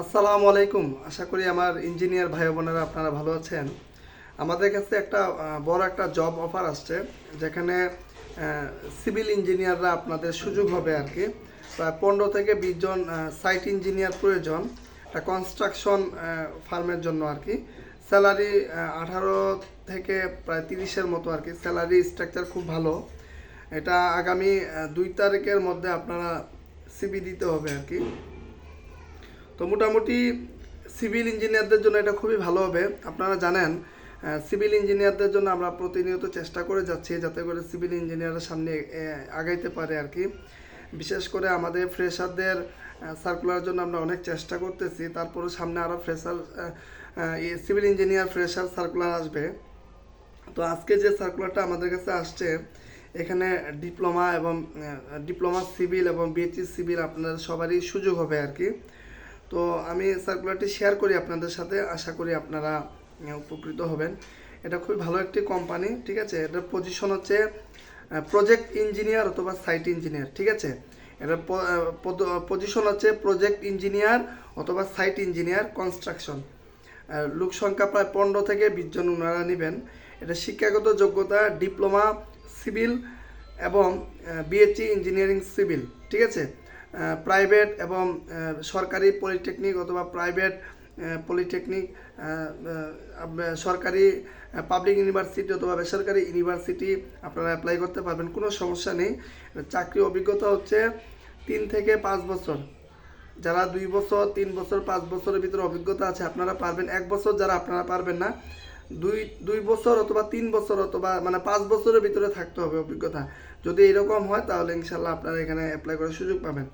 আসসালামু আলাইকুম। আশা করি আমার ইঞ্জিনিয়ার ভাই বোনেরা আপনারা ভালো আছেন। আমাদের কাছে একটা বড় একটা জব অফার আসছে, যেখানে সিভিল ইঞ্জিনিয়াররা আপনাদের সুযোগ হবে আর কি। প্রায় পনেরো থেকে বিশ জন সাইট ইঞ্জিনিয়ার প্রয়োজন, একটা কনস্ট্রাকশন ফার্মের জন্য আর কি। স্যালারি আঠারো থেকে প্রায় তিরিশের মতো আর কি। স্যালারি স্ট্রাকচার খুব ভালো। এটা আগামী দুই তারিখের মধ্যে আপনারা সিবি দিতে হবে আর কি। তো মোটামুটি সিভিল ইঞ্জিনিয়ারদের জন্য এটা খুবই ভালো হবে। আপনারা জানেন সিভিল ইঞ্জিনিয়ারদের জন্য আমরা প্রতিনিয়ত চেষ্টা করে যাচ্ছি যাতে করে সিভিল ইঞ্জিনিয়ারের সামনে আগাইতে পারে আর কি। বিশেষ করে আমাদের ফ্রেশারদের সার্কুলার জন্য আমরা অনেক চেষ্টা করতেছি। তারপরে সামনে আরও fresher civil engineer fresher circular আসবে। তো আজকে যে সার্কুলারটা আমাদের কাছে আসছে, এখানে ডিপ্লোমা এবং ডিপ্লোমা সিভিল এবং বিএচসি সিভিল আপনাদের সবারই সুযোগ হবে আর কি। তো আমি সার্কুলারটি শেয়ার করি আপনাদের সাথে। আশা করি আপনারা উপকৃত হবেন। এটা খুবই ভালো একটি কোম্পানি ঠিক আছে? এটার পজিশন হচ্ছে প্রজেক্ট ইঞ্জিনিয়ার অথবা সাইট ইঞ্জিনিয়ার ঠিক আছে? এটার পজিশন হচ্ছে প্রজেক্ট ইঞ্জিনিয়ার অথবা সাইট ইঞ্জিনিয়ার কনস্ট্রাকশন লোক সংখ্যা প্রায় পনেরো থেকে বিশ জন ওনারা নেবেন। এটা শিক্ষাগত যোগ্যতা, ডিপ্লোমা, সিভিল এবং বিএসসি ইঞ্জিনিয়ারিং সিভিল ঠিক আছে? প্রাইভেট এবং সরকারি পলিটেকনিক অথবা প্রাইভেট পলিটেকনিক সরকারি পাবলিক ইউনিভার্সিটি অথবা বেসরকারি ইউনিভার্সিটি আপনারা অ্যাপ্লাই করতে পারবেন, কোনো সমস্যা নেই। চাকরি অভিজ্ঞতা হচ্ছে তিন থেকে পাঁচ বছর। যারা দুই বছর, তিন বছর, পাঁচ বছরের ভিতরে অভিজ্ঞতা আছে, আপনারা পারবেন। এক বছর যারা, আপনারা পারবেন না। দুই দুই বছর অথবা তিন বছর অথবা মানে পাঁচ বছরের ভিতরে থাকতে হবে অভিজ্ঞতা। যদি এরকম হয়, তাহলে ইনশাল্লাহ আপনারা এখানে অ্যাপ্লাই করার সুযোগ পাবেন।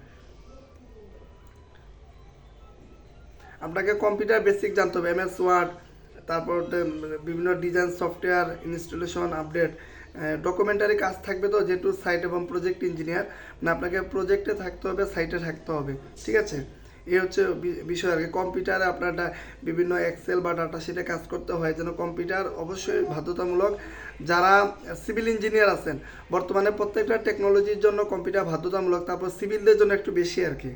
আপনাকে কম্পিউটার বেসিক জানতে হবে এমএস ওয়ার্ড তারপর বিভিন্ন design software installation update documentary কাজ থাকবে তো, যেহেতু সাইট এবং প্রজেক্ট ইঞ্জিনিয়ার মানে আপনাকে প্রজেক্টে থাকতে হবে সাইটে থাকতে হবে, ঠিক আছে? এই হচ্ছে বিষয় আর কি। কম্পিউটারে আপনার বিভিন্ন এক্সেল বা ডাটা শিটে কাজ করতে হয় যেন কম্পিউটার অবশ্যই বাধ্যতামূলক। যারা সিভিল ইঞ্জিনিয়ার আছেন, বর্তমানে প্রত্যেকটা টেকনোলজির জন্য কম্পিউটার বাধ্যতামূলক, তারপর সিভিলদের জন্য একটু বেশি আর কি।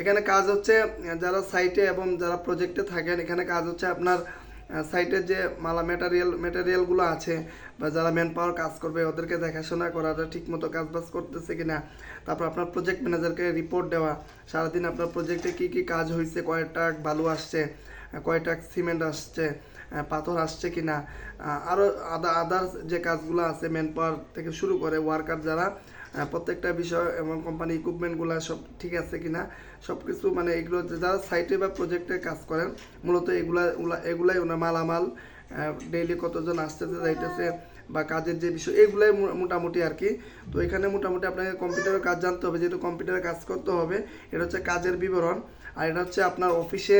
এখানে কাজ হচ্ছে, যারা সাইটে এবং যারা প্রজেক্টে থাকেন, এখানে কাজ হচ্ছে আপনার সাইটের যে মালা ম্যাটেরিয়াল ম্যাটেরিয়ালগুলো আছে বা যারা ম্যান পাওয়ার কাজ করবে ওদেরকে দেখাশোনা করা ঠিক মতো কাজ বাজ করতেছে কিনা তারপর আপনার প্রজেক্ট ম্যানেজারকে রিপোর্ট দেওয়া সারাদিন আপনার প্রজেক্টে কি কি কাজ হয়েছে কয়টা বালু আসছে আহ, কয়টা সিমেন্ট আসছে পাথর আসছে কি না আরও আদা আদার্স যে কাজগুলো আছে ম্যান পাওয়ার থেকে শুরু করে ওয়ার্কার যারা প্রত্যেকটা বিষয় এবং কোম্পানি ইকুইপমেন্টগুলো সব ঠিক আছে কিনা সব কিছু মানে এগুলো যারা সাইটে বা প্রজেক্টে কাজ করেন, মূলত এগুলা এগুলাই ওনার মালামাল ডেইলি কতজন আসতেছে, যাইতেছে বা কাজের যে বিষয়, এগুলাই মোটামুটি আর কি। তো এখানে মোটামুটি আপনাকে কম্পিউটারের কাজ জানতে হবে, যেহেতু কম্পিউটারে কাজ করতে হবে, এটা হচ্ছে কাজের বিবরণ। আর এটা হচ্ছে আপনার অফিসে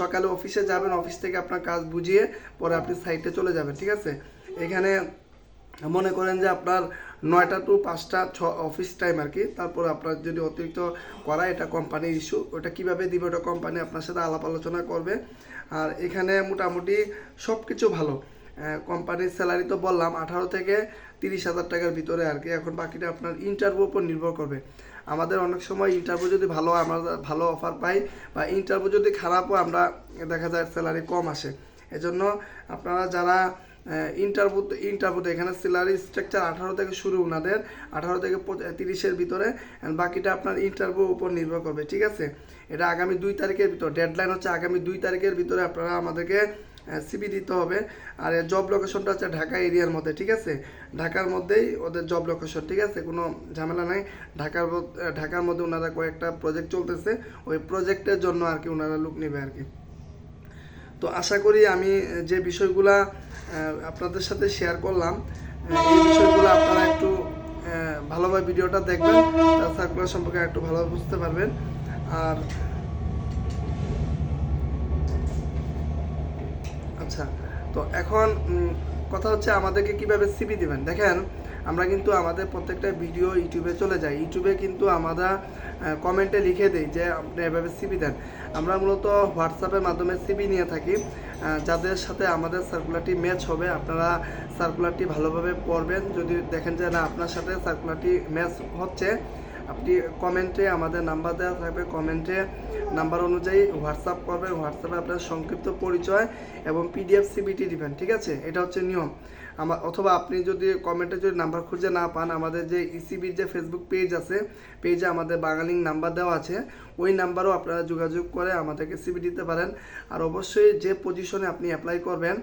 সকালে অফিসে যাবেন অফিস থেকে আপনার কাজ বুঝিয়ে পরে আপনি সাইটে চলে যাবেন, ঠিক আছে? এখানে মনে করেন যে আপনার নয়টা টু পাঁচটা, ছ অফিস টাইম আর কি। তারপর আপনার যদি অতিরিক্ত করা এটা কোম্পানির ইস্যু ওটা কীভাবে দিবে ওটা কোম্পানি আপনার সাথে আলাপ আলোচনা করবে। আর এখানে মোটামুটি সব কিছু ভালো কোম্পানির স্যালারি তো বললাম, আঠারো থেকে তিরিশ হাজার টাকার ভিতরে আর কি। এখন বাকিটা আপনার ইন্টারভিউ উপর নির্ভর করবে। আমাদের অনেক সময় ইন্টারভিউ যদি ভালো আমরা ভালো অফার পাই বা ইন্টারভিউ যদি খারাপ হয় আমরা দেখা যায় স্যালারি কম আসে। এজন্য আপনারা যারা ইন্টারভিউ ইন্টারভিউতে এখানে স্যালারি স্ট্রাকচার আঠারো থেকে শুরু ওনাদের, আঠারো থেকে তিরিশের ভিতরে বাকিটা আপনার ইন্টারভিউ উপর নির্ভর করবে, ঠিক আছে? এটা আগামী দুই তারিখের ভিতর ডেডলাইন হচ্ছে আগামী দুই তারিখের ভিতরে আপনারা আমাদেরকে সিবি দিতে হবে, আর জব লোকেশনটা হচ্ছে ঢাকা এরিয়ার মধ্যে, ঠিক আছে? ঢাকার মধ্যেই ওদের জব লোকেশন ঠিক আছে? কোনো ঝামেলা নাই। ঢাকার ঢাকার মধ্যে ওনারা কয়েকটা প্রজেক্ট চলতেছে, ওই প্রজেক্টের জন্য আর কি ওনারা লুক নেবে আর কি। তো আশা করি আমি যে বিষয়গুলা আপনাদের সাথে শেয়ার করলাম এই বিষয়গুলো আপনারা একটু ভালোভাবে ভিডিওটা দেখবেন সার্কুলার সম্পর্কে একটু ভালোভাবে বুঝতে পারবেন। আর আচ্ছা তো এখন কথা হচ্ছে আমাদেরকে কীভাবে সিবি দিবেন। দেখেন আমরা কিন্তু আমাদের প্রত্যেকটা ভিডিও ইউটিউবে চলে যাই। ইউটিউবে কিন্তু আমরা কমেন্টে লিখে দিই যে আপনি এভাবে সিবি দেন। আমরা মূলত হোয়াটসঅ্যাপের মাধ্যমে সিবি নিয়ে থাকি। যাদের সাথে আমাদের সার্কুলারটি ম্যাচ হবে, আপনারা সার্কুলারটি ভালোভাবে পড়বেন। যদি দেখেন যে না, আপনার সাথে সার্কুলারটি ম্যাচ হচ্ছে আপনি কমেন্টে আমাদের নাম্বার দেওয়া থাকবে। কমেন্টে নাম্বার অনুযায়ী হোয়াটসঅ্যাপ করবেন। হোয়াটসঅ্যাপে আপনার সংক্ষিপ্ত পরিচয় এবং পিডিএফ সিবিটি দিবেন, ঠিক আছে? এটা হচ্ছে নিয়ম। আমার অথবা আপনি যদি কমেন্টে যদি নাম্বার খুঁজে না পান, আমাদের যে ইসিবির যে ফেসবুক পেজ আছে পেজে আমাদের বাঙালিং নাম্বার দেওয়া আছে, ওই নাম্বারও আপনারা যোগাযোগ করে আমাদেরকে সিবি দিতে পারেন। আর অবশ্যই যে পজিশনে আপনি অ্যাপ্লাই করবেন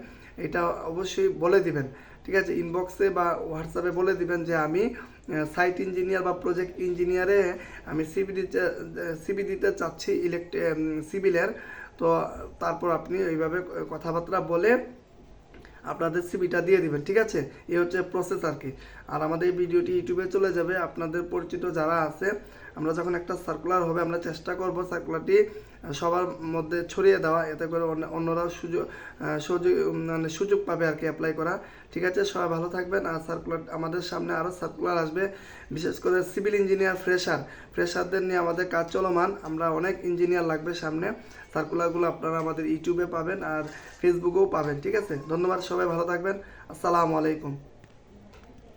এটা অবশ্যই বলে দিবেন। ঠিক আছে ইনবক্সে বা হোয়াটসঅ্যাপে বলে দিবেন যে আমি সাইট ইঞ্জিনিয়ার বা প্রজেক্ট ইঞ্জিনিয়ারে আমি সিবি দিতে সিবি দিতে চাচ্ছি ইলেকট্রি সিভিলের তো তারপর আপনি এইভাবে কথাবার্তা বলে আপনাদের সিবিটা দিয়ে দিবেন, ঠিক আছে? এই হচ্ছে প্রসেস আর কি। আর আমাদের এই ভিডিওটি ইউটিউবে চলে যাবে। আপনাদের পরিচিত যারা আছে, আমরা যখন একটা সার্কুলার হবে, আমরা চেষ্টা করব সার্কুলারটি সবার মধ্যে ছড়িয়ে দেওয়া, এতে করে অন্য- অন্যরাও সুযোগ সুযোগ মানে সুযোগ পাবে আর কি অ্যাপ্লাই করা। ঠিক আছে, সবাই ভালো থাকবেন আর সার্কুলার আমাদের সামনে আরও সার্কুলার আসবে। বিশেষ করে সিভিল ইঞ্জিনিয়ার ফ্রেশার ফ্রেশারদের নিয়ে আমাদের কাজ চলমান। আমরা অনেক ইঞ্জিনিয়ার লাগবে সামনে। সার্কুলারগুলো আপনারা আমাদের ইউটিউবে পাবেন আর ফেসবুকেও পাবেন। ঠিক আছে, ধন্যবাদ সবাই, ভালো থাকবেন। আসসালামু আলাইকুম।